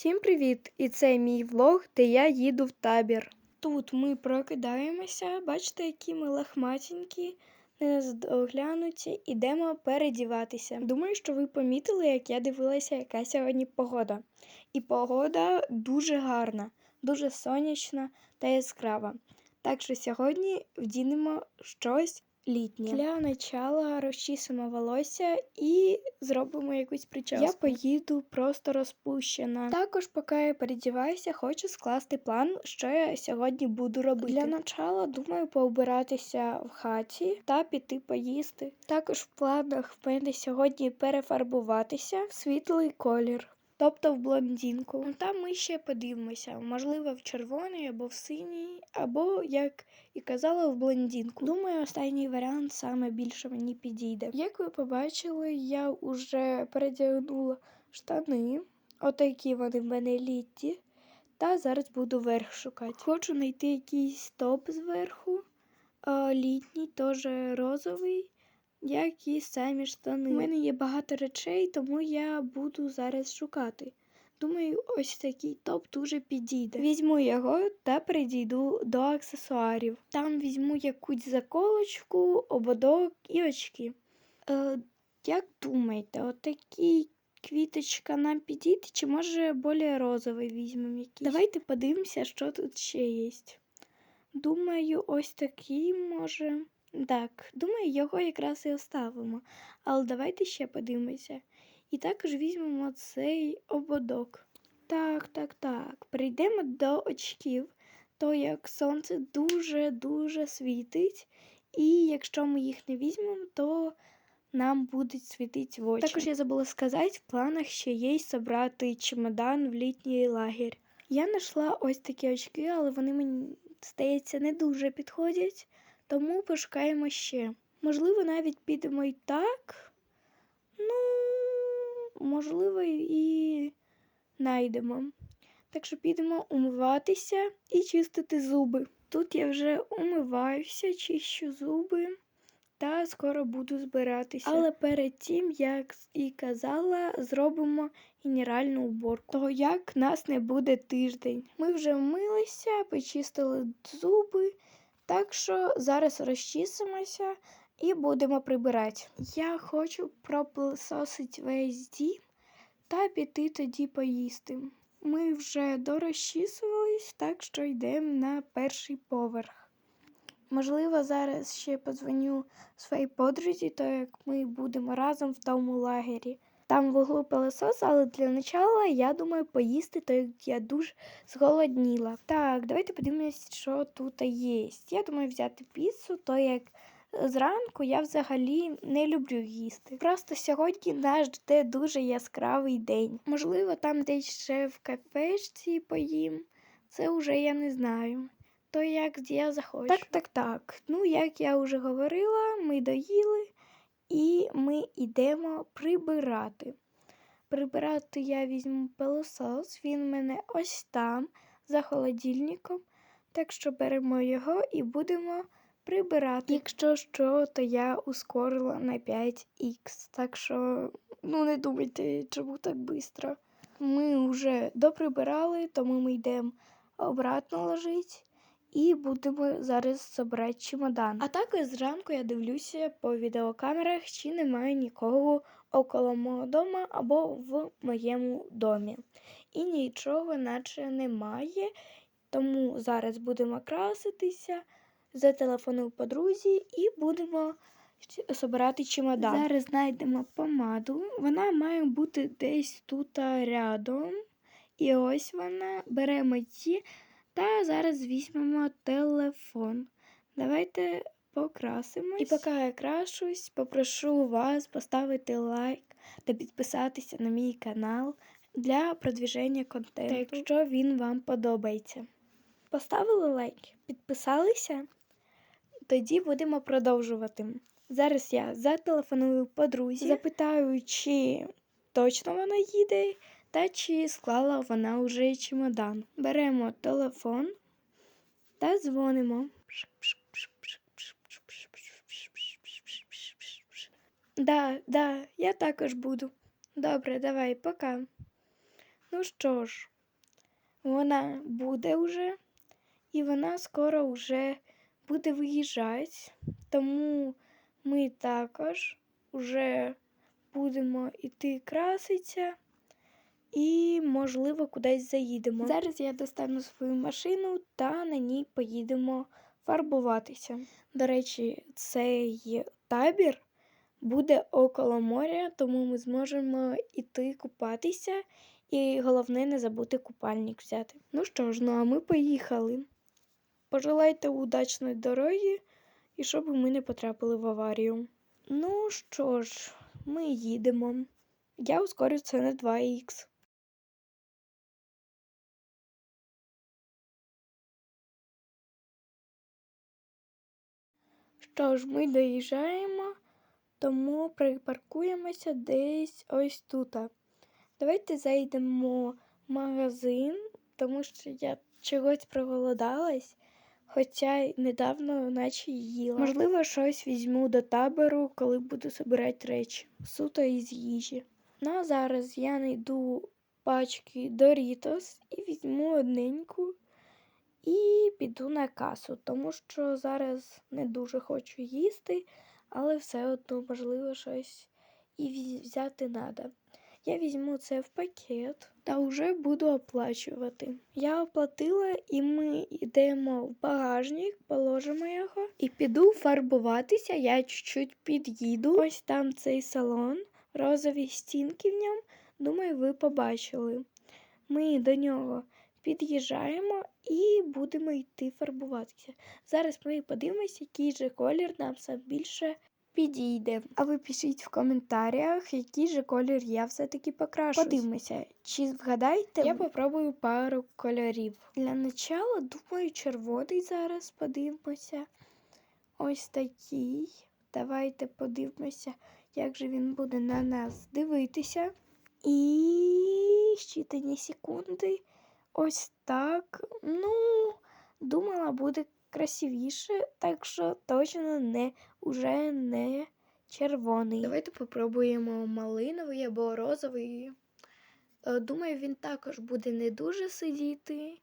Всім привіт! І це мій влог, де я їду в табір. Тут ми прокидаємося, бачите, які ми лахматенькі, неназдоглянуті, ідемо передіватися. Думаю, що ви помітили, як я дивилася, яка сьогодні погода. І погода дуже гарна, дуже сонячна та яскрава. Так що сьогодні вдінемо щось літнє. Для начала розчісимо волосся і зробимо якусь прическу. Я поїду просто розпущена. Також, поки я передіваюся, хочу скласти план, що я сьогодні буду робити. Для начала думаю поубиратися в хаті та піти поїсти. Також в планах в мене сьогодні перефарбуватися в світлий колір. Тобто в блондинку. Ну, Там ми ще подивимося. Можливо, в червоний або в синій, або, як і казала, в блондинку. Думаю, останній варіант саме більше мені підійде. Як ви побачили, я вже передягнула штани. Отакі вони в мене літі. Та зараз буду верх шукати. Хочу знайти якийсь топ зверху. Літній, теж розовий як і самі штани. У мене є багато речей, тому я буду зараз шукати. Думаю, ось такий топ дуже підійде. Візьму його та перейду до аксесуарів. Там візьму якусь заколочку, ободок і очки. Е, як думаєте, отакий квіточка нам підійде, чи може більш розовий візьмемо якийсь? Давайте подивимося, що тут ще є. Думаю, ось такий може. Так, думаю, його якраз і оставимо. Але давайте ще подивимося. І також візьмемо цей ободок. Так, так, так. Прийдемо до очків, то як сонце дуже-дуже світить, і якщо ми їх не візьмемо, то нам будуть світити в очі. Також я забула сказати, в планах ще є зібрати чемодан в літній лагерь. Я знайшла ось такі очки, але вони мені, здається, не дуже підходять. Тому пошукаємо ще. Можливо, навіть підемо і так. Ну, можливо, і знайдемо. Так що підемо умиватися і чистити зуби. Тут я вже умиваюся, чищу зуби та скоро буду збиратися. Але перед тим, як і казала, зробимо генеральну уборку. Того як нас не буде тиждень. Ми вже вмилися, почистили зуби. Так що зараз розчісимося і будемо прибирати. Я хочу пропилососити весь дім та піти тоді поїсти. Ми вже дорозчісувались, так що йдемо на перший поверх. Можливо, зараз ще подзвоню своїй подрузі, то як ми будемо разом в тому лагері. Там в углу пилосос, але для начала я думаю поїсти, то як я дуже зголодніла. Так, давайте подивимось, що тут є. Я думаю взяти піцу, то як зранку я взагалі не люблю їсти. Просто сьогодні нас жде дуже яскравий день. Можливо, там десь ще в кафешці поїм. Це вже я не знаю. То як я захочу. Так, так, так. Ну, як я вже говорила, ми доїли. І ми йдемо прибирати. Прибирати я візьму пилосос, він у мене ось там, за холодильником. Так що беремо його і будемо прибирати. Якщо що, то я ускорила на 5х. Так що, ну не думайте, чому так швидко. Ми вже доприбирали, тому ми йдемо обратно ложити і будемо зараз забирати чемодан. А також зранку я дивлюся по відеокамерах, чи немає нікого около мого дома або в моєму домі. І нічого наче немає. Тому зараз будемо краситися, зателефоную подрузі і будемо збирати чемодан. Зараз знайдемо помаду. Вона має бути десь тут рядом. І ось вона беремо ті. Та зараз візьмемо телефон. Давайте покрасимось. І поки я крашусь, попрошу вас поставити лайк та підписатися на мій канал для продвіження контенту, якщо він вам подобається. Поставили лайк, підписалися? Тоді будемо продовжувати. Зараз я зателефоную подрузі, запитаю, чи точно вона їде та чи склала вона вже чемодан. Беремо телефон та дзвонимо. Да, да, я також буду. Добре, давай, пока. Ну що ж, вона буде вже, і вона скоро вже буде виїжджати, тому ми також вже будемо йти краситися і, можливо, кудись заїдемо. Зараз я достану свою машину та на ній поїдемо фарбуватися. До речі, цей табір буде около моря, тому ми зможемо йти купатися. І головне не забути купальник взяти. Ну що ж, ну а ми поїхали. Пожелайте удачної дороги і щоб ми не потрапили в аварію. Ну що ж, ми їдемо. Я ускорю це на 2х. Що ж, ми доїжджаємо, тому припаркуємося десь ось тут. Давайте зайдемо в магазин, тому що я чогось проголодалась, хоча недавно наче їла. Можливо, щось візьму до табору, коли буду збирати речі, суто із їжі. Ну а зараз я знайду пачки Doritos і візьму одненьку і піду на касу, тому що зараз не дуже хочу їсти, але все одно можливо щось і взяти треба. Я візьму це в пакет та вже буду оплачувати. Я оплатила, і ми йдемо в багажник, положимо його і піду фарбуватися. Я чуть-чуть під'їду. Ось там цей салон, розові стінки в ньому. Думаю, ви побачили. Ми до нього під'їжджаємо і будемо йти фарбуватися. Зараз ми подивимося, який же колір нам більше підійде. А ви пишіть в коментарях, який же колір я все-таки покрашу. Подивимося, чи вгадаєте? Я попробую пару кольорів. Для начала, думаю, червоний зараз подивимося. Ось такий. Давайте подивимося, як же він буде на нас дивитися. І щитані секунди. Ось так. Ну, думала, буде красивіше, так що точно не уже не червоний. Давайте попробуємо малиновий або розовий. Е, Думаю, він також буде не дуже сидіти.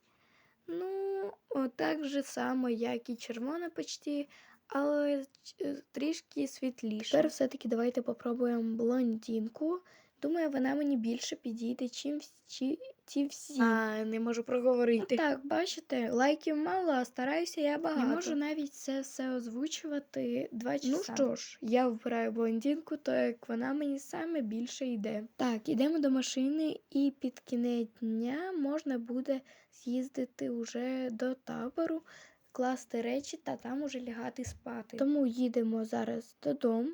Ну, так же само, як і червона почти, але е, трішки світліше. Тепер все-таки давайте попробуємо блондинку. Думаю, вона мені більше підійде, чим всі, ті всі. А, не можу проговорити. так, бачите, лайків мало, а стараюся я багато. Я можу навіть це все озвучувати два часа. Ну що ж, я вибираю блондинку, то як вона мені саме більше йде. Так, ідемо до машини, і під кінець дня можна буде з'їздити уже до табору, класти речі та там уже лягати спати. Тому їдемо зараз додому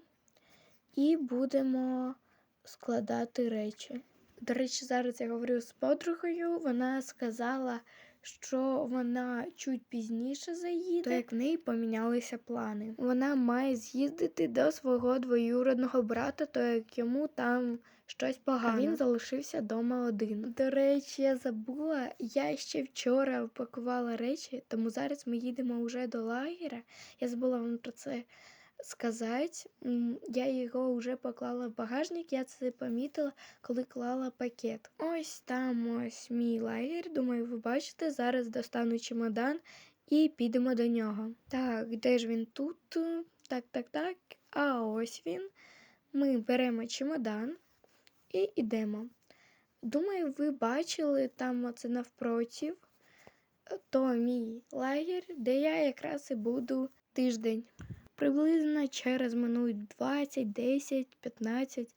і будемо складати речі. До речі, зараз я говорю з подругою. Вона сказала, що вона чуть пізніше заїде, то як в неї помінялися плани. Вона має з'їздити до свого двоюродного брата, то як йому там щось погано. А він залишився вдома один. До речі, я забула, я ще вчора впакувала речі, тому зараз ми їдемо вже до лагеря. Я забула вам про це сказати. Я його вже поклала в багажник, я це помітила, коли клала пакет. Ось там ось мій лагерь. Думаю, ви бачите. Зараз достану чемодан і підемо до нього. Так, де ж він тут? Так, так, так. А ось він. Ми беремо чемодан і йдемо. Думаю, ви бачили там оце навпротив, то мій лагерь, де я якраз і буду тиждень. Приблизно через минут 20, 10, 15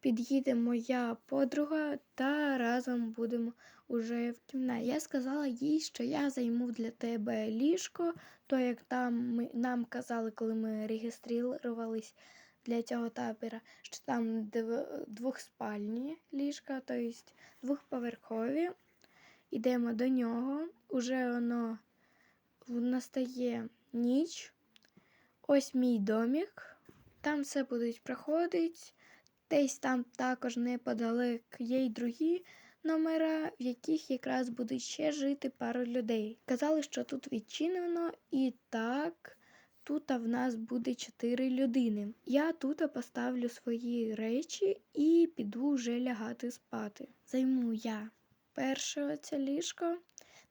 під'їде моя подруга та разом будемо уже в кімнаті. Я сказала їй, що я займу для тебе ліжко, то як там ми, нам казали, коли ми реєструвались для цього табора, що там дв- двохспальні ліжка, тобто двохповерхові. Йдемо до нього, уже воно настає ніч. Ось мій домик. Там все будуть проходити. Десь там також неподалек є й другі номера, в яких якраз будуть ще жити пару людей. Казали, що тут відчинено, і так, тут в нас буде чотири людини. Я тут поставлю свої речі і піду вже лягати спати. Займу я перше це ліжко.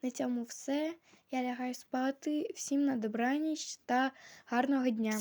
На цьому все. Я лягаю спати. Всім на добраніч та гарного дня.